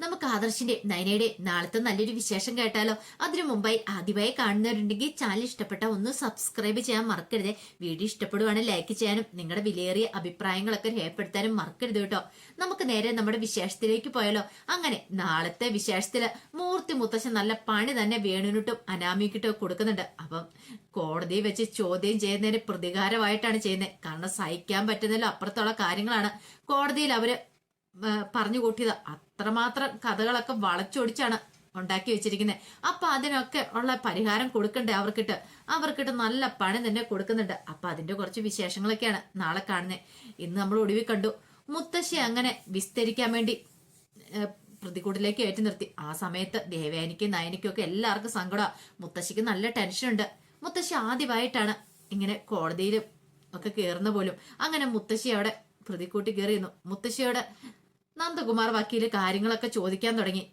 നമുക്ക് ആദർശിന്റെ നയനയുടെ നാളത്തെ നല്ലൊരു വിശേഷം കേട്ടാലോ? അതിനു മുമ്പായി ആദ്യമായി കാണുന്നവരുണ്ടെങ്കിൽ ചാനൽ ഇഷ്ടപ്പെട്ട ഒന്ന് സബ്സ്ക്രൈബ് ചെയ്യാൻ മറക്കരുത്. വീഡിയോ ഇഷ്ടപ്പെടുവാണെങ്കിൽ ലൈക്ക് ചെയ്യാനും നിങ്ങളുടെ വിലയേറിയ അഭിപ്രായങ്ങളൊക്കെ രേഖപ്പെടുത്താനും മറക്കരുത് കേട്ടോ. നമുക്ക് നേരെ നമ്മുടെ വിശേഷത്തിലേക്ക് പോയാലോ? അങ്ങനെ നാളത്തെ വിശേഷത്തിൽ മൂർത്തി മുത്തശ്ശൻ നല്ല പണി തന്നെ വേണുനിട്ടും അനാമിക്കിട്ടും കൊടുക്കുന്നുണ്ട്. അപ്പം കോടതി വെച്ച് ചോദ്യം ചെയ്യുന്നതിന് പ്രതികാരമായിട്ടാണ് ചെയ്യുന്നത്. കാരണം സഹിക്കാൻ പറ്റുന്നതിലും അപ്പുറത്തുള്ള കാര്യങ്ങളാണ്. കോടതിയിൽ അവർ പറഞ്ഞു കൂട്ടിയത്. അത്രമാത്രം കഥകളൊക്കെ വളച്ചൊടിച്ചാണ് ഉണ്ടാക്കി വെച്ചിരിക്കുന്നത് അപ്പൊ അതിനൊക്കെ ഉള്ള പരിഹാരം കൊടുക്കണ്ടേ അവർക്കിട്ട്? അവർക്കിട്ട് നല്ല പണി തന്നെ കൊടുക്കുന്നുണ്ട്. അപ്പൊ അതിന്റെ കുറച്ച് വിശേഷങ്ങളൊക്കെയാണ് നാളെ കാണുന്നത് ഇന്ന് നമ്മൾ ഒടുവിൽ കണ്ടു. മുത്തശ്ശി അങ്ങനെ വിസ്തരിക്കാൻ വേണ്ടി പ്രതികൂട്ടിലേക്ക് ഏറ്റു നിർത്തി. ആ സമയത്ത് ദേവയാനിക്കും നയനിക്കും ഒക്കെ എല്ലാവർക്കും സങ്കടമാണ് മുത്തശ്ശിക്ക് നല്ല ടെൻഷനുണ്ട് മുത്തശ്ശി ആദ്യമായിട്ടാണ് ഇങ്ങനെ കോടതിയിലും ഒക്കെ കയറുന്ന പോലും. അങ്ങനെ മുത്തശ്ശി അവിടെ പ്രതിക്കൂട്ടി കയറിയിരുന്നു മുത്തശ്ശിയോട് നന്ദകുമാർ വക്കീൽ കാര്യങ്ങളൊക്കെ ചോദിക്കാൻ തുടങ്ങി.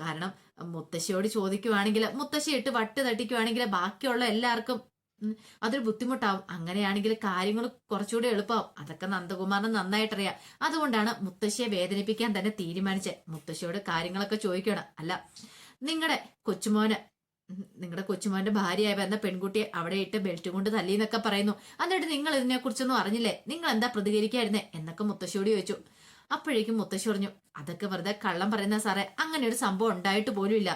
കാരണം മുത്തശ്ശിയോട് ചോദിക്കുവാണെങ്കിൽ മുത്തശ്ശി ഇട്ട് വട്ട് തട്ടിക്കുവാണെങ്കിൽ ബാക്കിയുള്ള എല്ലാവർക്കും അതൊരു ബുദ്ധിമുട്ടാവും. അങ്ങനെയാണെങ്കിൽ കാര്യങ്ങൾ കുറച്ചുകൂടി എളുപ്പമാവും. അതൊക്കെ നന്ദകുമാറിന് നന്നായിട്ടറിയാം. അതുകൊണ്ടാണ് മുത്തശ്ശിയെ വേദനിപ്പിക്കാൻ തന്നെ തീരുമാനിച്ചത്. മുത്തശ്ശിയോട് കാര്യങ്ങളൊക്കെ ചോദിക്കണം. അല്ല നിങ്ങളുടെ കൊച്ചുമോന് നിങ്ങളുടെ കൊച്ചുമോന്റെ ഭാര്യയായി വന്ന പെൺകുട്ടിയെ അവിടെ ഇട്ട് ബെൽറ്റ് കൊണ്ട് തല്ലി എന്നൊക്കെ പറയുന്നു. എന്നിട്ട് നിങ്ങൾ ഇതിനെ കുറിച്ചൊന്നും അറിഞ്ഞില്ലേ? നിങ്ങൾ എന്താ പ്രതികരിക്കായിരുന്നേ? എന്നൊക്കെ മുത്തശ്ശിയോട് ചോദിച്ചു. അപ്പോഴേക്കും മുത്തശ്ശി പറഞ്ഞു അതൊക്കെ വെറുതെ കള്ളം പറയുന്ന സാറേ അങ്ങനെ ഒരു സംഭവം ഉണ്ടായിട്ട് പോലും ഇല്ല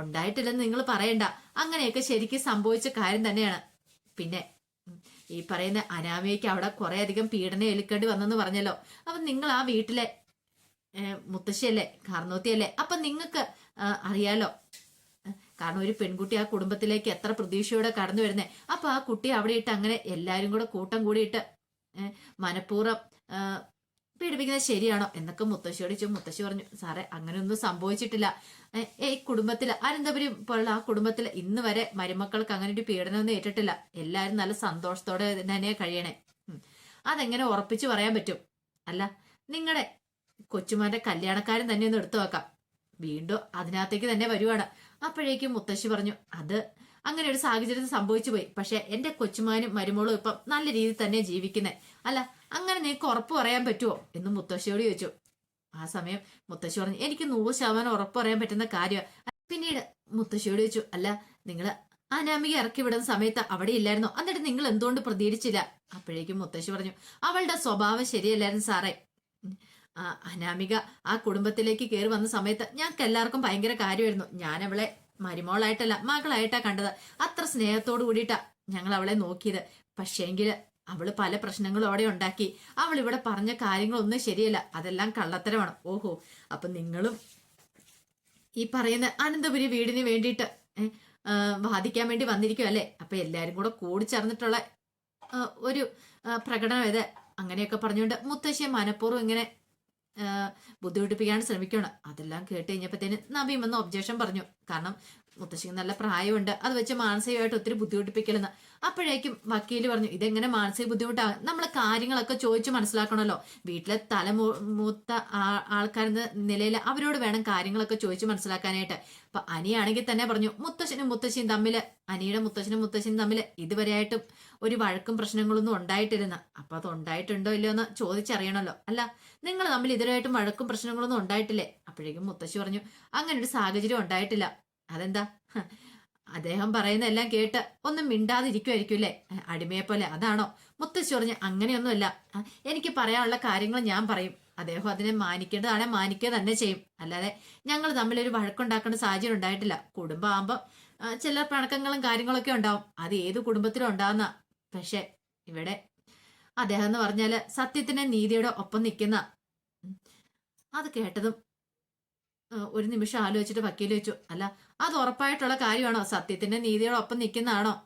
ഉണ്ടായിട്ടില്ലെന്ന് നിങ്ങൾ പറയണ്ട. അങ്ങനെയൊക്കെ ശരിക്കും സംഭവിച്ച കാര്യം തന്നെയാണ്. പിന്നെ ഈ പറയുന്ന അനാമിയയ്ക്ക് അവിടെ കുറെ അധികം പീഡനം ഏൽക്കേണ്ടി വന്നെന്ന് പറഞ്ഞല്ലോ. അപ്പൊ നിങ്ങൾ ആ വീട്ടിലെ മുത്തശ്ശിയല്ലേ കാർന്നോത്തിയല്ലേ? അപ്പൊ നിങ്ങൾക്ക് അറിയാലോ. കാരണം ഒരു പെൺകുട്ടി ആ കുടുംബത്തിലേക്ക് എത്ര പ്രതീക്ഷയോടെ കടന്നു വരുന്നേ. അപ്പൊ ആ കുട്ടി അവിടെ ഇട്ട് അങ്ങനെ എല്ലാരും കൂടെ കൂട്ടം കൂടിയിട്ട് മനഃപൂർവം പീഡിപ്പിക്കുന്നത് ശരിയാണോ? എന്നൊക്കെ മുത്തശ്ശിയോട് ചോദിച്ചു. മുത്തശ്ശി പറഞ്ഞു സാറേ അങ്ങനെയൊന്നും സംഭവിച്ചിട്ടില്ല. ഈ കുടുംബത്തിൽ അനന്തപുരി പോലുള്ള ആ കുടുംബത്തിൽ ഇന്ന് വരെ മരുമക്കൾക്ക് അങ്ങനെ ഒരു പീഡനമൊന്നും ഏറ്റിട്ടില്ല. എല്ലാവരും നല്ല സന്തോഷത്തോടെ തന്നെ കഴിയണേ. അതെങ്ങനെ ഉറപ്പിച്ചു പറയാൻ പറ്റും? അല്ല നിങ്ങളുടെ കൊച്ചുമാരുടെ കല്യാണക്കാരൻ തന്നെ ഒന്ന് എടുത്തു വെക്കാം വീണ്ടും അതിനകത്തേക്ക് തന്നെ വരുവാണ്. അപ്പോഴേക്കും മുത്തശ്ശി പറഞ്ഞു അത് അങ്ങനെ ഒരു സാഹചര്യം സംഭവിച്ചു പോയി. പക്ഷെ എന്റെ കൊച്ചുമാനും മരുമോളും ഇപ്പം നല്ല രീതിയിൽ തന്നെ ജീവിക്കുന്നത് അല്ല അങ്ങനെ നിനക്ക് ഉറപ്പ് പറയാൻ പറ്റുമോ എന്ന് മുത്തശ്ശിയോട് ചോദിച്ചു. ആ സമയം മുത്തശ്ശി പറഞ്ഞു എനിക്ക് നൂറ് ശതമാനം ഉറപ്പ് പറയാൻ പറ്റുന്ന കാര്യമാണ് പിന്നീട് മുത്തശ്ശിയോട് ചോദിച്ചു അല്ല നിങ്ങൾ അനാമിക ഇറക്കി വിടുന്ന സമയത്ത് അവിടെ ഇല്ലായിരുന്നു? എന്നിട്ട് നിങ്ങൾ എന്തുകൊണ്ട് പ്രതികരിച്ചില്ല? അപ്പോഴേക്കും മുത്തശ്ശി പറഞ്ഞു അവളുടെ സ്വഭാവം ശരിയല്ലായിരുന്നു സാറേ. അനാമിക ആ കുടുംബത്തിലേക്ക് കയറി വന്ന സമയത്ത് ഞങ്ങൾക്ക് എല്ലാവർക്കും ഭയങ്കര കാര്യമായിരുന്നു. ഞാൻ അവളെ മരുമോളായിട്ടല്ല മകളായിട്ടാ കണ്ടത്. അത്ര സ്നേഹത്തോടു കൂടിയിട്ടാ ഞങ്ങൾ അവളെ നോക്കിയത്. പക്ഷേങ്കിൽ അവൾ പല പ്രശ്നങ്ങളും അവിടെ ഉണ്ടാക്കി. അവൾ ഇവിടെ പറഞ്ഞ കാര്യങ്ങളൊന്നും ശരിയല്ല. അതെല്ലാം കള്ളത്തരമാണ്. ഓഹോ. അപ്പൊ നിങ്ങളും ഈ പറയുന്ന അനന്തപുരി വീടിന് വേണ്ടിയിട്ട് വാദിക്കാൻ വേണ്ടി വന്നിരിക്കും അല്ലേ? അപ്പൊ എല്ലാരും കൂടെ കൂടിച്ചേർന്നിട്ടുള്ള ഒരു പ്രകടനം ഇത്. അങ്ങനെയൊക്കെ പറഞ്ഞുകൊണ്ട് മുത്തശ്ശിയെ മനഃപൂർവം ഇങ്ങനെ ബുദ്ധിമുട്ടിപ്പിക്കാൻ ശ്രമിക്കണം അതെല്ലാം കേട്ട് കഴിഞ്ഞപ്പോഴത്തേന് നബീം എന്ന് ഒബ്ജക്ഷൻ പറഞ്ഞു. കാരണം മുത്തശ്ശിക്ക് നല്ല പ്രായമുണ്ട്. അത് വെച്ച് മാനസികമായിട്ട് ഒത്തിരി ബുദ്ധിമുട്ടിപ്പിക്കലെന്ന്. അപ്പോഴേക്കും വക്കീൽ പറഞ്ഞു ഇതെങ്ങനെ മാനസിക ബുദ്ധിമുട്ടാകും നമ്മൾ കാര്യങ്ങളൊക്കെ ചോദിച്ച് മനസ്സിലാക്കണമല്ലോ. വീട്ടിലെ തലമൂത്ത ആൾക്കാരെന്ന നിലയിൽ അവരോട് വേണം കാര്യങ്ങളൊക്കെ ചോദിച്ച് മനസ്സിലാക്കാനായിട്ട്. അപ്പൊ അനിയാണെങ്കിൽ തന്നെ പറഞ്ഞു മുത്തശ്ശനും മുത്തശ്ശിയും തമ്മിൽ അനിയുടെ മുത്തശ്ശനും മുത്തശ്ശിയും തമ്മിൽ ഇതുവരെയായിട്ടും ഒരു വഴക്കും പ്രശ്നങ്ങളൊന്നും ഉണ്ടായിട്ടില്ലെന്ന്. അപ്പൊ അത് ഉണ്ടായിട്ടുണ്ടോ ഇല്ലയോ എന്ന് ചോദിച്ചറിയണമല്ലോ. അല്ല നിങ്ങൾ തമ്മിൽ ഇതുവരെയായിട്ടും വഴക്കും പ്രശ്നങ്ങളൊന്നും ഉണ്ടായിട്ടില്ലേ? അപ്പോഴേക്കും മുത്തശ്ശി പറഞ്ഞു അങ്ങനെ ഒരു സാഹചര്യം ഉണ്ടായിട്ടില്ല. അതെന്താ? അദ്ദേഹം പറയുന്ന എല്ലാം കേട്ട് ഒന്നും മിണ്ടാതിരിക്കുമായിരിക്കും അല്ലേ അടിമയെ പോലെ അതാണോ? മുത്തശ്ശി പറഞ്ഞ് അങ്ങനെയൊന്നുമല്ല എനിക്ക് പറയാനുള്ള കാര്യങ്ങൾ ഞാൻ പറയും. അദ്ദേഹം അതിനെ മാനിക്കേണ്ടതാണെ മാനിക്കുക തന്നെ ചെയ്യും. അല്ലാതെ ഞങ്ങൾ തമ്മിൽ ഒരു വഴക്കുണ്ടാക്കേണ്ട സാഹചര്യം ഉണ്ടായിട്ടില്ല. കുടുംബമാകുമ്പോൾ ചില പിണക്കങ്ങളും കാര്യങ്ങളൊക്കെ ഉണ്ടാവും. അത് ഏത് കുടുംബത്തിലും ഉണ്ടാവുന്ന പക്ഷെ ഇവിടെ അദ്ദേഹം എന്ന് പറഞ്ഞാൽ സത്യത്തിന്റെ നീതിയുടെ ഒപ്പം നിൽക്കുന്ന അത് കേട്ടതും ഒരു നിമിഷം ആലോചിച്ചിട്ട് വക്കീൽ വെച്ചു അല്ല അത് ഉറപ്പായിട്ടുള്ള കാര്യമാണോ? സത്യത്തിന്റെ നീതിയോടൊപ്പം നിൽക്കുന്നതാണോ?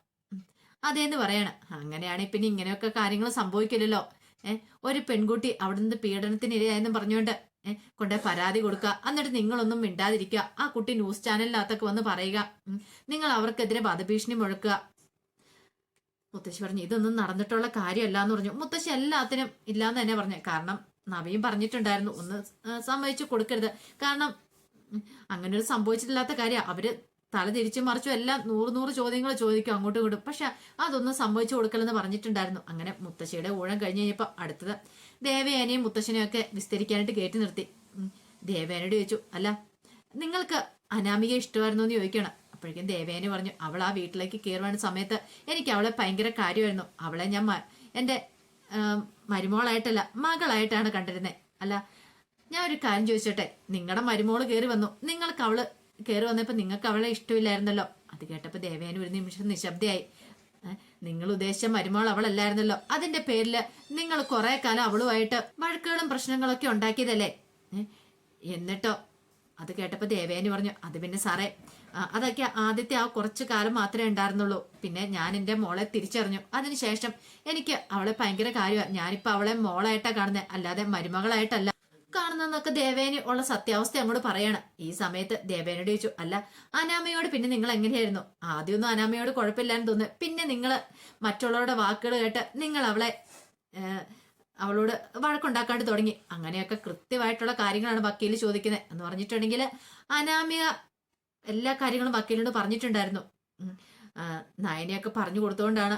അതേന്ന് പറയണ. അങ്ങനെയാണെങ്കിൽ പിന്നെ ഇങ്ങനെയൊക്കെ കാര്യങ്ങൾ സംഭവിക്കില്ലല്ലോ. ഏഹ് ഒരു പെൺകുട്ടി അവിടെ നിന്ന് പീഡനത്തിന് ഇരയായെന്ന് പറഞ്ഞുകൊണ്ട് ഏഹ് കൊണ്ടേ പരാതി കൊടുക്കുക. എന്നിട്ട് നിങ്ങളൊന്നും മിണ്ടാതിരിക്കുക. ആ കുട്ടി ന്യൂസ് ചാനലിനകത്തൊക്കെ വന്ന് പറയുക. നിങ്ങൾ അവർക്കെതിരെ വധഭീഷണി മുഴക്കുക. മുത്തശ്ശി പറഞ്ഞു ഇതൊന്നും നടന്നിട്ടുള്ള കാര്യമല്ല എന്ന് പറഞ്ഞു. മുത്തശ്ശി എല്ലാത്തിനും ഇല്ലാന്ന് തന്നെ പറഞ്ഞു. കാരണം നവിയും പറഞ്ഞിട്ടുണ്ടായിരുന്നു ഒന്ന് സമ്മതിച്ചു കൊടുക്കരുത്. കാരണം അങ്ങനെ ഒരു സംഭവിച്ചിട്ടില്ലാത്ത കാര്യം. അവർ തല തിരിച്ചു മറിച്ചു എല്ലാം നൂറ് നൂറ് ചോദ്യങ്ങൾ ചോദിക്കും അങ്ങോട്ടും ഇങ്ങോട്ടും. പക്ഷെ അതൊന്നും സംഭവിച്ചു കൊടുക്കലെന്ന് പറഞ്ഞിട്ടുണ്ടായിരുന്നു. അങ്ങനെ മുത്തശ്ശിയുടെ ഊഴം കഴിഞ്ഞ് കഴിഞ്ഞപ്പോൾ അടുത്തത് ദേവയാനെയും മുത്തശ്ശനെയും ഒക്കെ വിസ്തരിക്കാനായിട്ട് കയറ്റി നിർത്തി. ദേവയാനോട് ചോദിച്ചു അല്ല നിങ്ങൾക്ക് അനാമിക ഇഷ്ടമായിരുന്നു എന്ന് ചോദിക്കണം. അപ്പോഴേക്കും ദേവേനെ പറഞ്ഞു അവൾ ആ വീട്ടിലേക്ക് കയറുവാണ് സമയത്ത് എനിക്ക് അവളെ ഭയങ്കര കാര്യമായിരുന്നു. അവളെ ഞാൻ എന്റെ മരുമോളായിട്ടല്ല മകളായിട്ടാണ് കണ്ടിരുന്നത് അല്ല ഞാൻ ഒരു കാര്യം ചോദിച്ചോട്ടെ? നിങ്ങളുടെ മരുമോൾ കയറി വന്നു. നിങ്ങൾക്ക് അവൾ കയറി വന്നപ്പോൾ നിങ്ങൾക്ക് അവളെ ഇഷ്ടമില്ലായിരുന്നല്ലോ? അത് കേട്ടപ്പോൾ ദേവേന ഒരു നിമിഷം നിശബ്ദയായി. നിങ്ങൾ ഉദ്ദേശിച്ച മരുമോൾ അവളല്ലായിരുന്നല്ലോ? അതിന്റെ പേരിൽ നിങ്ങൾ കുറെ കാലം അവളുമായിട്ട് വഴക്കുകളും പ്രശ്നങ്ങളൊക്കെ ഉണ്ടാക്കിയതല്ലേ? എന്നിട്ടോ? അത് കേട്ടപ്പോൾ ദേവേനി പറഞ്ഞു അത് പിന്നെ സാറേ അതൊക്കെ ആദ്യത്തെ ആ കുറച്ചു കാലം മാത്രമേ ഉണ്ടായിരുന്നുള്ളൂ. പിന്നെ ഞാൻ എന്റെ മോളെ തിരിച്ചറിഞ്ഞു. അതിനുശേഷം എനിക്ക് അവളെ ഭയങ്കര കാര്യമാണ് ഞാനിപ്പോൾ അവളെ മോളായിട്ടാ കാണുന്നത് അല്ലാതെ മരുമകളായിട്ടല്ല. കാണുന്നതെന്നൊക്കെ ദേവേനി ഉള്ള സത്യാവസ്ഥ അങ്ങോട്ട് പറയാണ്. ഈ സമയത്ത് ദേവേനോട് ചോദിച്ചു അല്ല അനാമയോട് പിന്നെ നിങ്ങൾ എങ്ങനെയായിരുന്നു? ആദ്യമൊന്നും അനാമയോട് കുഴപ്പമില്ലാന്ന് തോന്നുന്നു. പിന്നെ നിങ്ങൾ മറ്റുള്ളവരുടെ വാക്കുകൾ കേട്ട് നിങ്ങൾ അവളെ അവളോട് വഴക്കുണ്ടാക്കാണ്ട് തുടങ്ങി. അങ്ങനെയൊക്കെ കൃത്യമായിട്ടുള്ള കാര്യങ്ങളാണ് വക്കീൽ ചോദിക്കുന്നത് എന്ന് പറഞ്ഞിട്ടുണ്ടെങ്കിൽ അനാമിക എല്ലാ കാര്യങ്ങളും വക്കീലിനോട് പറഞ്ഞിട്ടുണ്ടായിരുന്നു. നയനയൊക്കെ പറഞ്ഞു കൊടുത്തുകൊണ്ടാണ്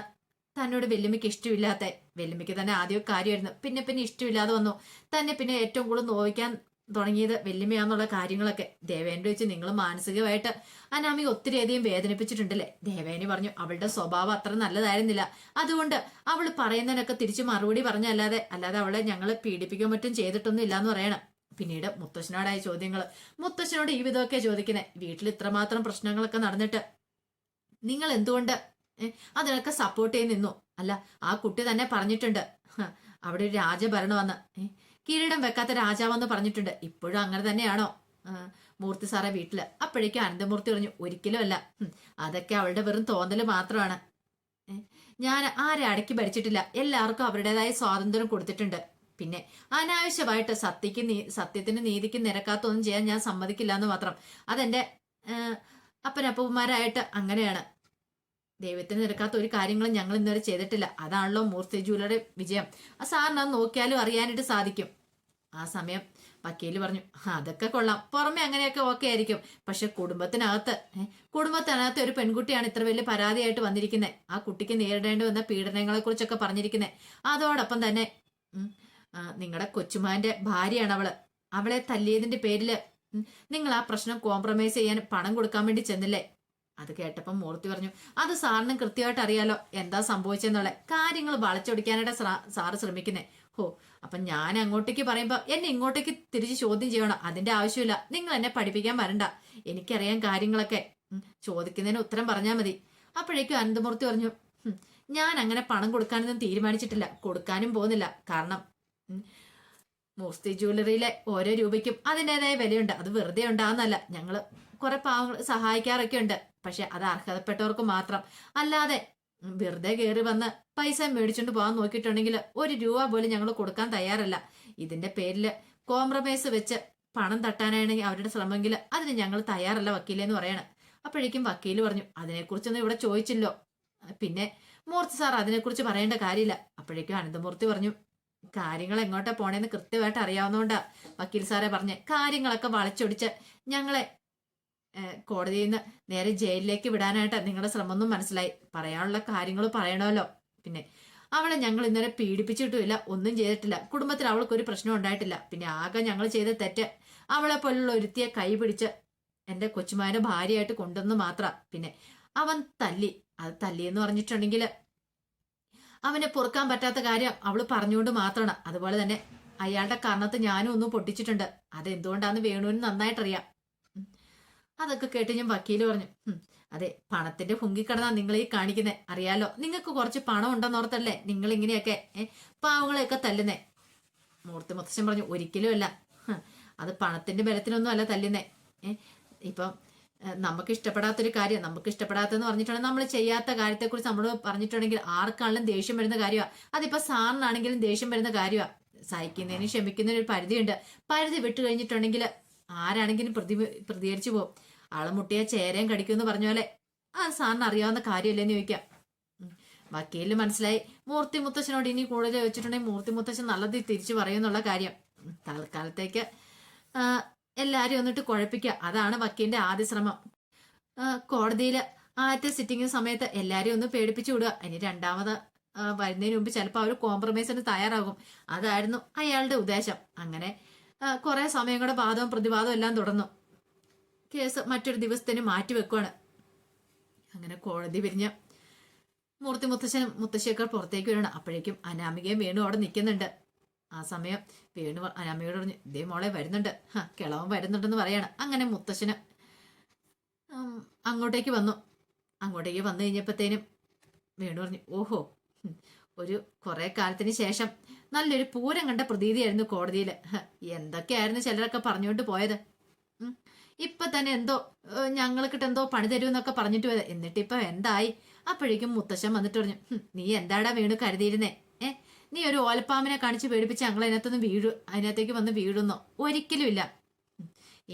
തന്നോട് വെല്ലുമിക്ക് ഇഷ്ടമില്ലാത്ത വെല്ലുമിക്ക് തന്നെ ആദ്യം കാര്യമായിരുന്നു. പിന്നെ പിന്നെ ഇഷ്ടമില്ലാതെ വന്നു. തന്നെ പിന്നെ ഏറ്റവും കൂടുതൽ നോവിക്കാൻ തുടങ്ങിയത് വെല്ലുമയാന്നുള്ള കാര്യങ്ങളൊക്കെ. ദേവേന്റെ വെച്ച് നിങ്ങൾ മാനസികമായിട്ട് അനാമി ഒത്തിരി അധികം വേദനിപ്പിച്ചിട്ടുണ്ടല്ലേ? ദേവേനി പറഞ്ഞു അവളുടെ സ്വഭാവം അത്ര നല്ലതായിരുന്നില്ല. അതുകൊണ്ട് അവൾ പറയുന്നതിനൊക്കെ തിരിച്ചു മറുപടി പറഞ്ഞല്ലാതെ അല്ലാതെ അവളെ ഞങ്ങൾ പീഡിപ്പിക്കാൻ പറ്റും ചെയ്തിട്ടൊന്നും ഇല്ലാന്ന് പറയണം. പിന്നീട് മുത്തശ്ശനോടായ ചോദ്യങ്ങൾ മുത്തശ്ശനോട് ഈ വിധമൊക്കെ ചോദിക്കുന്നത് വീട്ടിൽ ഇത്രമാത്രം പ്രശ്നങ്ങളൊക്കെ നടന്നിട്ട് നിങ്ങൾ എന്തുകൊണ്ട് അതിനൊക്കെ സപ്പോർട്ട് ചെയ്ത് നിന്നു. അല്ല ആ കുട്ടി തന്നെ പറഞ്ഞിട്ടുണ്ട്. അവിടെ ഒരു രാജഭരണം വന്ന്. കിരീടം വെക്കാത്ത രാജാവെന്ന് പറഞ്ഞിട്ടുണ്ട്. ഇപ്പോഴും അങ്ങനെ തന്നെയാണോ? മൂർത്തി സാറെ വീട്ടിൽ. അപ്പോഴേക്കും അനന്തമൂർത്തി പറഞ്ഞു ഒരിക്കലും അല്ല. അതൊക്കെ അവളുടെ വെറും തോന്നൽ മാത്രമാണ്. ഞാൻ ആരെ അടക്കി ഭരിച്ചിട്ടില്ല. എല്ലാവർക്കും അവരുടേതായ സ്വാതന്ത്ര്യം കൊടുത്തിട്ടുണ്ട്. പിന്നെ അനാവശ്യമായിട്ട് സത്യക്ക് നീ സത്യത്തിന് നീതിക്ക് നിരക്കാത്തൊന്നും ചെയ്യാൻ ഞാൻ സമ്മതിക്കില്ല എന്ന് മാത്രം. അതെന്റെ ഏഹ്, അപ്പനപ്പന്മാരായിട്ട് അങ്ങനെയാണ്. ദൈവത്തിന് നിരക്കാത്ത ഒരു കാര്യങ്ങളും ഞങ്ങൾ ഇന്നുവരെ ചെയ്തിട്ടില്ല. അതാണല്ലോ മൂർത്തി ജൂലറുടെ വിജയം. ആ സാറിന് അത് നോക്കിയാലും അറിയാനായിട്ട് സാധിക്കും. ആ സമയം വക്കീൽ പറഞ്ഞു അതൊക്കെ കൊള്ളാം. പുറമെ അങ്ങനെയൊക്കെ ഓക്കെ ആയിരിക്കും. പക്ഷെ കുടുംബത്തിനകത്ത് കുടുംബത്തിനകത്ത് ഒരു പെൺകുട്ടിയാണ് ഇത്ര വലിയ പരാതിയായിട്ട് വന്നിരിക്കുന്നത് ആ കുട്ടിക്ക് നേരിടേണ്ടി വന്ന പീഡനങ്ങളെ കുറിച്ചൊക്കെ പറഞ്ഞിരിക്കുന്നത് അതോടൊപ്പം തന്നെ നിങ്ങളുടെ കൊച്ചുമാന്റെ ഭാര്യയാണ് അവൾ. അവളെ തല്ലിയതിന്റെ പേരിൽ നിങ്ങൾ ആ പ്രശ്നം കോംപ്രമൈസ് ചെയ്യാൻ പണം കൊടുക്കാൻ വേണ്ടി ചെന്നില്ലേ? അത് കേട്ടപ്പം മൂർത്തി പറഞ്ഞു അത് സാറിന് കൃത്യമായിട്ട് അറിയാലോ എന്താ സംഭവിച്ചെന്നുള്ള കാര്യങ്ങൾ വളച്ചൊടിക്കാനായിട്ട് സാറ് ശ്രമിക്കുന്നേ. ഹോ അപ്പൊ ഞാൻ അങ്ങോട്ടേക്ക് പറയുമ്പോൾ എന്നെ ഇങ്ങോട്ടേക്ക് തിരിച്ച് ചോദ്യം ചെയ്യണം അതിന്റെ ആവശ്യമില്ല. നിങ്ങൾ എന്നെ പഠിപ്പിക്കാൻ വരണ്ട. എനിക്കറിയാം കാര്യങ്ങളൊക്കെ. ചോദിക്കുന്നതിന് ഉത്തരം പറഞ്ഞാൽ മതി. അപ്പോഴേക്കും അനന്തമൂർത്തി പറഞ്ഞു ഞാൻ അങ്ങനെ പണം കൊടുക്കാനൊന്നും തീരുമാനിച്ചിട്ടില്ല. കൊടുക്കാനും പോകുന്നില്ല. കാരണം മൂർത്തി ജ്വല്ലറിയിലെ ഓരോ രൂപയ്ക്കും അതിന്റെതായ വിലയുണ്ട്. അത് വെറുതെ ഉണ്ടാകുന്നല്ല ഞങ്ങൾ കുറെ പാവങ്ങൾ സഹായിക്കാറൊക്കെ ഉണ്ട് പക്ഷെ അത് അർഹതപ്പെട്ടവർക്ക് മാത്രം. അല്ലാതെ വെറുതെ കയറി വന്ന് പൈസ മേടിച്ചുകൊണ്ട് പോകാൻ നോക്കിയിട്ടുണ്ടെങ്കിൽ ഒരു രൂപ പോലും ഞങ്ങൾ കൊടുക്കാൻ തയ്യാറല്ല. ഇതിന്റെ പേരിൽ കോംപ്രമൈസ് വെച്ച് പണം തട്ടാനാണെങ്കിൽ അവരുടെ ശ്രമമെങ്കിൽ അതിന് ഞങ്ങൾ തയ്യാറല്ല വക്കീലെന്ന് പറയണം. അപ്പോഴേക്കും വക്കീൽ പറഞ്ഞു അതിനെക്കുറിച്ചൊന്നും ഇവിടെ ചോദിച്ചില്ലോ. പിന്നെ മൂർത്തി സാർ അതിനെക്കുറിച്ച് പറയേണ്ട കാര്യമില്ല. അപ്പോഴേക്കും അനന്തമൂർത്തി പറഞ്ഞു കാര്യങ്ങൾ എങ്ങോട്ടാ പോണേന്ന് കൃത്യമായിട്ട് അറിയാവുന്നതുകൊണ്ടാ വക്കീൽ സാറെ പറഞ്ഞ് കാര്യങ്ങളൊക്കെ വളച്ചൊടിച്ച് ഞങ്ങളെ കോടതിയിൽ നിന്ന് നേരെ ജയിലിലേക്ക് വിടാനായിട്ട് നിങ്ങളുടെ ശ്രമമൊന്നും മനസ്സിലായി. പറയാനുള്ള കാര്യങ്ങൾ പറയണമല്ലോ. പിന്നെ അവളെ ഞങ്ങൾ ഇന്നലെ പീഡിപ്പിച്ചിട്ടുമില്ല ഒന്നും ചെയ്തിട്ടില്ല. കുടുംബത്തിൽ അവൾക്ക് ഒരു പ്രശ്നം ഉണ്ടായിട്ടില്ല. പിന്നെ ആകെ ഞങ്ങൾ ചെയ്ത തെറ്റ് അവളെ പോലുള്ള ഒരുത്തിയെ കൈ പിടിച്ച് എന്റെ കൊച്ചുമാരുടെ ഭാര്യയായിട്ട് കൊണ്ടുവന്ന് മാത്ര. പിന്നെ അവൻ തല്ലി. അത് തല്ലി എന്ന് പറഞ്ഞിട്ടുണ്ടെങ്കിൽ അവനെ പൊറുക്കാൻ പറ്റാത്ത കാര്യം അവൾ പറഞ്ഞുകൊണ്ട് മാത്രമാണ്. അതുപോലെ തന്നെ അയാളുടെ കർണത്ത് ഞാനും ഒന്ന് പൊട്ടിച്ചിട്ടുണ്ട്. അത് എന്തുകൊണ്ടാന്ന് വേണുവിന് നന്നായിട്ടറിയാം. അതൊക്കെ കേട്ട് ഞാൻ വക്കീൽ പറഞ്ഞു അതെ പണത്തിന്റെ പൊങ്കിക്കടന്നാ നിങ്ങൾ ഈ കാണിക്കുന്നത് അറിയാലോ നിങ്ങൾക്ക് കുറച്ച് പണം ഉണ്ടെന്നോർത്തല്ലേ നിങ്ങൾ ഇങ്ങനെയൊക്കെ പാവങ്ങളെയൊക്കെ തല്ലുന്നേ? മൂർത്തി മുത്തശ്ശൻ പറഞ്ഞു ഒരിക്കലും അല്ല. അത് പണത്തിന്റെ ബലത്തിനൊന്നും അല്ല തല്ലുന്നേ. ഇപ്പം നമുക്ക് ഇഷ്ടപ്പെടാത്തൊരു കാര്യം നമുക്ക് ഇഷ്ടപ്പെടാത്തെന്ന് പറഞ്ഞിട്ടുണ്ടെങ്കിൽ നമ്മൾ ചെയ്യാത്ത കാര്യത്തെക്കുറിച്ച് നമ്മൾ പറഞ്ഞിട്ടുണ്ടെങ്കിൽ ആർക്കാണെങ്കിലും ദേഷ്യം വരുന്ന കാര്യമാണ് അതിപ്പോ സാറിനാണെങ്കിലും ദേഷ്യം വരുന്ന കാര്യമാണ് സഹിക്കുന്നതിന് ക്ഷമിക്കുന്നതിനും ഒരു പരിധിയുണ്ട്. പരിധി വിട്ടു കഴിഞ്ഞിട്ടുണ്ടെങ്കിൽ ആരാണെങ്കിലും പ്രതി പ്രതികരിച്ചു പോകും ആളെ മുട്ടിയ ചേരയും കടിക്കുമെന്ന് പറഞ്ഞ പോലെ ആ സാറിന് അറിയാവുന്ന കാര്യമല്ലേന്ന് ചോദിക്കാം. വക്കീലിന് മനസ്സിലായി. മൂർത്തി മുത്തശ്ശനോട് ഇനി കൂടുതൽ ചോദിച്ചിട്ടുണ്ടെങ്കിൽ മൂർത്തി മുത്തശ്ശൻ നല്ലത് തിരിച്ചു പറയുമെന്നുള്ള കാര്യം. തൽക്കാലത്തേക്ക് എല്ലാവരും ഒന്നിട്ട് കുഴപ്പിക്കുക. അതാണ് വക്കീലിന്റെ ആദ്യ ശ്രമം. കോടതിയിൽ ആദ്യത്തെ സിറ്റിംഗ് സമയത്ത് എല്ലാരെയും ഒന്ന് പേടിപ്പിച്ചു വിടുക. ഇനി രണ്ടാമത് വരുന്നതിന് മുമ്പ് ചിലപ്പോൾ അവർ കോംപ്രമൈസിന് തയ്യാറാകും. അതായിരുന്നു അയാളുടെ ഉദ്ദേശം. അങ്ങനെ കുറെ സമയം കൂടെ വാദവും പ്രതിവാദവും എല്ലാം തുടർന്നു. കേസ് മറ്റൊരു ദിവസത്തിന് മാറ്റി വെക്കുവാണ്. അങ്ങനെ കോടതി പിരിഞ്ഞ് മൂർത്തി മുത്തശ്ശനും മുത്തശ്ശിയൊക്കെ പുറത്തേക്ക് വരണം അപ്പോഴേക്കും അനാമികയും വേണു അവിടെ നിൽക്കുന്നുണ്ട്. ആ സമയം വേണു അനാമികയോട് പറഞ്ഞു ഇതേ മോളെ വരുന്നുണ്ട്. കിളവൻ വരുന്നുണ്ടെന്ന് പറയാണ്. അങ്ങനെ മുത്തശ്ശന് അങ്ങോട്ടേക്ക് വന്നു. അങ്ങോട്ടേക്ക് വന്നു കഴിഞ്ഞപ്പോഴത്തേനും വേണു പറഞ്ഞു ഓഹോ ഒരു കുറെ കാലത്തിന് ശേഷം നല്ലൊരു പൂരം കണ്ട പ്രതീതിയായിരുന്നു കോടതിയിൽ എന്തൊക്കെയായിരുന്നു ചിലരൊക്കെ പറഞ്ഞുകൊണ്ട് പോയത്. ഇപ്പൊ തന്നെ എന്തോ ഞങ്ങൾക്കിട്ട് എന്തോ പണി തരുമെന്നൊക്കെ പറഞ്ഞിട്ട് പോയത്. എന്നിട്ടിപ്പൊ എന്തായി? അപ്പോഴേക്കും മുത്തശ്ശൻ വന്നിട്ട് പറഞ്ഞു നീ എന്താടാ വീണ് കരുതിയിരുന്നേ? ഏ നീ ഒരു ഓലപ്പാമ്പിനെ കാണിച്ച് പേടിപ്പിച്ച് ഞങ്ങൾ അതിനകത്തൊന്ന് വീഴു അതിനകത്തേക്ക് വന്ന് വീഴുന്നോ? ഒരിക്കലും ഇല്ല.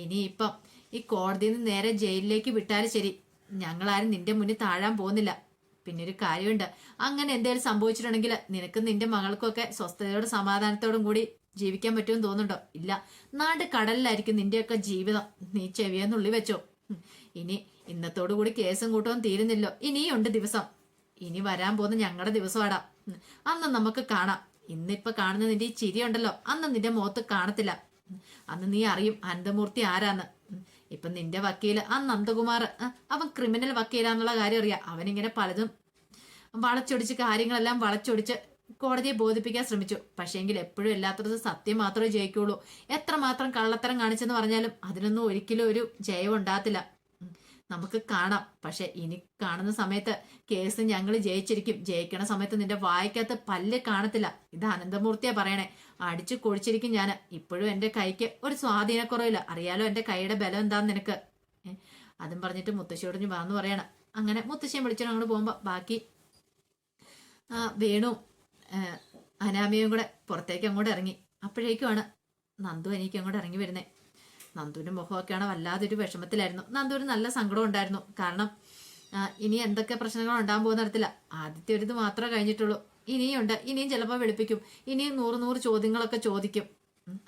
ഇനിയിപ്പം ഈ കോടതിയിൽ നിന്ന് നേരെ ജയിലിലേക്ക് വിട്ടാലും ശരി. ഞങ്ങളാരും നിന്റെ മുന്നിൽ താഴാൻ പോകുന്നില്ല. പിന്നെ ഒരു കാര്യമുണ്ട്. അങ്ങനെ എന്തെങ്കിലും സംഭവിച്ചിട്ടുണ്ടെങ്കിൽ നിനക്കും നിന്റെ മകൾക്കൊക്കെ സ്വസ്ഥതയോടും സമാധാനത്തോടും കൂടി ജീവിക്കാൻ പറ്റുമെന്ന് തോന്നുന്നുണ്ടോ? ഇല്ല. നാട് കടലിലായിരിക്കും നിന്റെയൊക്കെ ജീവിതം. നീ ചെവിയെന്നുള്ളി വെച്ചോ. ഇനി ഇന്നത്തോടു കൂടി കേസും കൂട്ടവും തീരുന്നില്ലോ. ഇനിയുണ്ട് ദിവസം. ഇനി വരാൻ പോകുന്ന ഞങ്ങളുടെ ദിവസമാടാ. അന്ന് നമുക്ക് കാണാം. ഇന്നിപ്പൊ കാണുന്ന നിന്റെ ഈ ചിരിയുണ്ടല്ലോ. അന്ന് നിന്റെ മുഖത്ത് കാണത്തില്ല. അന്ന് നീ അറിയും അനന്തമൂർത്തി ആരാന്ന്. ഇപ്പൊ നിന്റെ വക്കീൽ ആ നന്ദകുമാർ അവൻ ക്രിമിനൽ വക്കീലാന്നുള്ള കാര്യം അറിയാം. അവനിങ്ങനെ പലതും വളച്ചൊടിച്ച് കാര്യങ്ങളെല്ലാം വളച്ചൊടിച്ച് കോടതിയെ ബോധിപ്പിക്കാൻ ശ്രമിച്ചു. പക്ഷേങ്കിൽ എപ്പോഴും എല്ലാത്തടത്തും സത്യം മാത്രമേ ജയിക്കുള്ളൂ. എത്രമാത്രം കള്ളത്തരം കാണിച്ചെന്ന് പറഞ്ഞാലും അതിനൊന്നും ഒരിക്കലും ഒരു ജയം ഉണ്ടാകത്തില്ല. നമുക്ക് കാണാം. പക്ഷെ ഇനി കാണുന്ന സമയത്ത് കേസ് ഞങ്ങൾ ജയിച്ചിരിക്കും. ജയിക്കണ സമയത്ത് നിന്റെ വായിക്കകത്ത് പല്ല് കാണത്തില്ല. ഇത് അനന്തമൂർത്തിയാ പറയണേ. അടിച്ചു കുഴിച്ചിരിക്കും ഞാൻ ഇപ്പോഴും എന്റെ കൈക്ക് ഒരു സ്വാധീനക്കുറവില്ല. അറിയാലോ എന്റെ കൈയുടെ ബലം എന്താന്ന് നിനക്ക്? അതും പറഞ്ഞിട്ട് മുത്തശ്ശിയോട് ഞാൻ വന്നു പറയണം. അങ്ങനെ മുത്തശ്ശിയെ വിളിച്ചിട്ട് അങ്ങോട്ട് പോകുമ്പോ ബാക്കി ആ, വേണു അനാമിയും കൂടെ പുറത്തേക്ക് അങ്ങോട്ട് ഇറങ്ങി. അപ്പോഴേക്കുമാണ് നന്ദു എനിക്ക് അങ്ങോട്ട് ഇറങ്ങി വരുന്നത് നന്ദുവിന്റെ മുഖമൊക്കെയാണ് വല്ലാതൊരു വിഷമത്തിലായിരുന്നു. നന്ദുവിന് നല്ല സങ്കടം ഉണ്ടായിരുന്നു. കാരണം ഇനി എന്തൊക്കെ പ്രശ്നങ്ങൾ ഉണ്ടാകാൻ പോകുന്ന തരത്തില്ല ആദ്യത്തെ ഒരു ഇത് മാത്രമേ കഴിഞ്ഞിട്ടുള്ളൂ. ഇനിയുണ്ട്. ഇനിയും ചിലപ്പോൾ വിളിപ്പിക്കും. ഇനിയും നൂറ് നൂറ് ചോദ്യങ്ങളൊക്കെ ചോദിക്കും.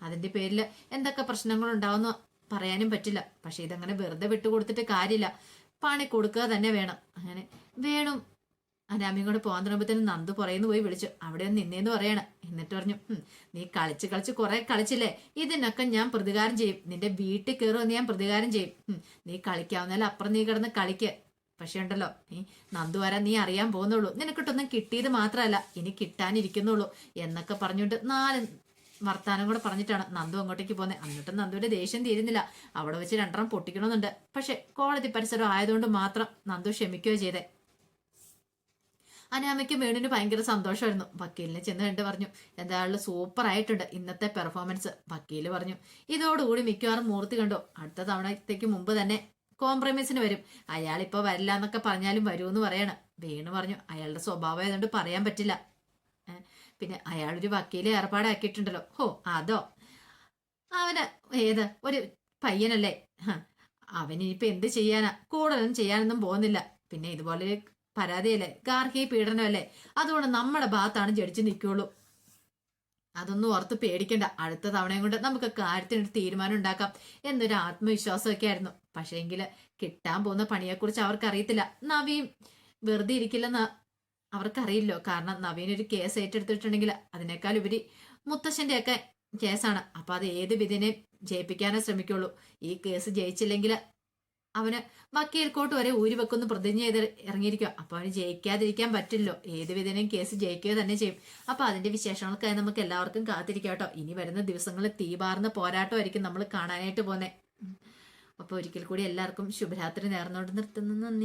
അതിന്റെ പേരിൽ എന്തൊക്കെ പ്രശ്നങ്ങൾ ഉണ്ടാവുമെന്ന് പറയാനും പറ്റില്ല. പക്ഷെ ഇതങ്ങനെ വെറുതെ വിട്ടുകൊടുത്തിട്ട് കാര്യമില്ല. പണി കൊടുക്കുക തന്നെ വേണം. അങ്ങനെ വേണം അനാമിയും കൂടെ പോകാൻ തുടങ്ങുമ്പോഴത്തേനും നന്ദു പുറയെന്ന് പോയി വിളിച്ചു. അവിടെ ഒന്ന് നിന്നേന്ന് പറയണ എന്നിട്ട് പറഞ്ഞു. നീ കളിച്ച് കളിച്ച് കുറെ കളിച്ചില്ലേ? ഇതിനൊക്കെ ഞാൻ പ്രതികാരം ചെയ്യും. നിന്റെ വീട്ടിൽ കയറുമെന്ന് ഞാൻ പ്രതികാരം ചെയ്യും. നീ കളിക്കാവുന്നതിൽ അപ്പുറം നീ കിടന്ന് കളിക്ക്. പക്ഷെ ഉണ്ടല്ലോ നീ നന്ദു വരാൻ നീ അറിയാൻ പോകുന്നുള്ളൂ. നിനക്കിട്ടൊന്നും കിട്ടിയത് മാത്രമല്ല ഇനി കിട്ടാനിരിക്കുന്നുള്ളൂ എന്നൊക്കെ പറഞ്ഞുകൊണ്ട് നാല് വർത്താനം കൂടെ പറഞ്ഞിട്ടാണ് നന്ദു അങ്ങോട്ടേക്ക് പോകുന്നത് എന്നിട്ടും നന്ദുവിന്റെ ദേഷ്യം തീരുന്നില്ല. അവിടെ വെച്ച് രണ്ടെണ്ണം പൊട്ടിക്കണമെന്നുണ്ട് പക്ഷെ കോടതി പരിസരം ആയതുകൊണ്ട് മാത്രം നന്ദു ക്ഷമിക്കുകയോ ചെയ്തേ. അനാമയ്ക്ക് വേണുവിന് ഭയങ്കര സന്തോഷമായിരുന്നു. വക്കീലിനെ ചെന്ന് കണ്ട് പറഞ്ഞു എന്തായാലും സൂപ്പർ ആയിട്ടുണ്ട് ഇന്നത്തെ പെർഫോമൻസ് വക്കീൽ പറഞ്ഞു ഇതോടുകൂടി മിക്കവാറും മൂർത്തി കണ്ടോ? അടുത്ത തവണത്തേക്ക് മുമ്പ് തന്നെ കോംപ്രമൈസിന് വരും. അയാൾ ഇപ്പൊ വരില്ല എന്നൊക്കെ പറഞ്ഞാലും വരുമെന്ന് പറയണം. വേണു പറഞ്ഞു അയാളുടെ സ്വഭാവം ആയതുകൊണ്ട് പറയാൻ പറ്റില്ല. പിന്നെ അയാളൊരു വക്കീലെ ഏർപ്പാടാക്കിയിട്ടുണ്ടല്ലോ. ഹോ അതോ? അവന് ഏത്? ഒരു പയ്യനല്ലേ? അവനിപ്പോ എന്ത് ചെയ്യാനാ? കൂടുതലൊന്നും ചെയ്യാനൊന്നും പോകുന്നില്ല. പിന്നെ ഇതുപോലെ പരാതിയല്ലേ? ഗാർഹിക പീഡനമല്ലേ അതുകൊണ്ട് നമ്മുടെ ഭാഗത്താണ് ജഡ്ജി നിൽക്കുള്ളൂ അതൊന്നും ഓർത്ത് പേടിക്കണ്ട. അടുത്ത തവണയും കൊണ്ട് നമുക്ക് കാര്യത്തിനൊരു തീരുമാനം ഉണ്ടാക്കാം എന്നൊരു ആത്മവിശ്വാസമൊക്കെ ആയിരുന്നു. പക്ഷേങ്കിൽ കിട്ടാൻ പോകുന്ന പണിയെക്കുറിച്ച് അവർക്ക് അറിയത്തില്ല നവീൻ വെറുതെ ഇരിക്കില്ലെന്ന് അവർക്കറിയില്ലോ. കാരണം നവീൻ ഒരു കേസ് ഏറ്റെടുത്തിട്ടുണ്ടെങ്കിൽ അതിനേക്കാൾ ഉപരി മുത്തശ്ശന്റെ ഒക്കെ കേസാണ്. അപ്പൊ അത് ഏത് വിധിനെയും ജയിപ്പിക്കാനേ ശ്രമിക്കുള്ളൂ. ഈ കേസ് ജയിച്ചില്ലെങ്കിൽ അവന് മക്കേൽക്കോട്ട് കോട്ട് വരെ ഊരി വെക്കുന്ന പ്രതിജ്ഞ ചെയ്ത് ഇറങ്ങിയിരിക്കുക അപ്പൊ അവന് ജയിക്കാതിരിക്കാൻ പറ്റില്ലോ. ഏത് വിധേനയും കേസ് ജയിക്കുക തന്നെ ചെയ്യും. അപ്പൊ അതിന്റെ വിശേഷങ്ങൾക്കായി നമുക്ക് എല്ലാവർക്കും കാത്തിരിക്കാം കേട്ടോ. ഇനി വരുന്ന ദിവസങ്ങളിൽ തീപാർന്ന പോരാട്ടമായിരിക്കും നമ്മൾ കാണാനായിട്ട് പോന്നെ. അപ്പൊ ഒരിക്കൽ കൂടി എല്ലാവർക്കും ശുഭരാത്രി നേർന്നുകൊണ്ട് നിർത്തുന്നു. നന്ദി.